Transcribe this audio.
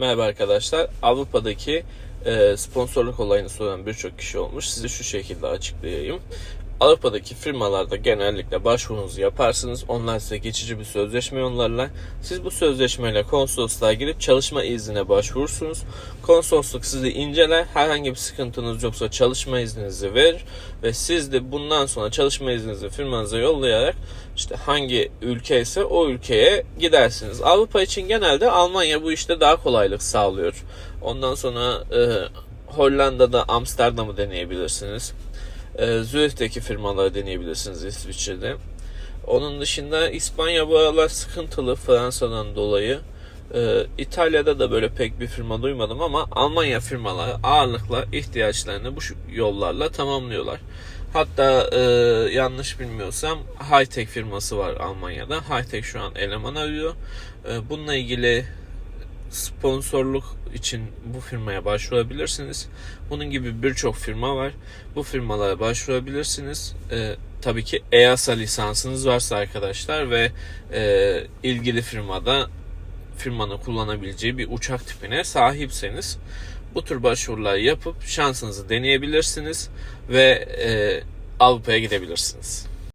Merhaba arkadaşlar. Avrupa'daki e, sponsorluk olayını soran birçok kişi olmuş. Size şu şekilde açıklayayım. Avrupa'daki firmalarda genellikle başvurunuzu yaparsınız. Onlar size geçici bir sözleşme yollarlar. Siz bu sözleşmeyle konsolosluğa girip çalışma iznine başvurursunuz. Konsolosluk sizi inceler. Herhangi bir sıkıntınız yoksa çalışma izninizi verir. Ve siz de bundan sonra çalışma izninizi firmanıza yollayarak işte hangi ülke ise o ülkeye gidersiniz. Avrupa için genelde Almanya bu işte daha kolaylık sağlıyor. Ondan sonra e, Hollanda'da Amsterdam'ı deneyebilirsiniz. E, Zürih'teki firmaları deneyebilirsiniz İsviçre'de. Onun dışında İspanya bu aralar sıkıntılı Fransa'dan dolayı. E, İtalya'da da böyle pek bir firma duymadım ama Almanya firmaları ağırlıkla ihtiyaçlarını bu yollarla tamamlıyorlar. Hatta e, yanlış bilmiyorsam Hightech firması var Almanya'da. Hightech şu an eleman arıyor. E, bununla ilgili sponsorluk için bu firmaya başvurabilirsiniz. Bunun gibi birçok firma var. Bu firmalara başvurabilirsiniz. Ee, tabii ki EASA lisansınız varsa arkadaşlar ve e, ilgili firmada firmanın kullanabileceği bir uçak tipine sahipseniz bu tür başvurular yapıp şansınızı deneyebilirsiniz ve e, Avrupa'ya gidebilirsiniz.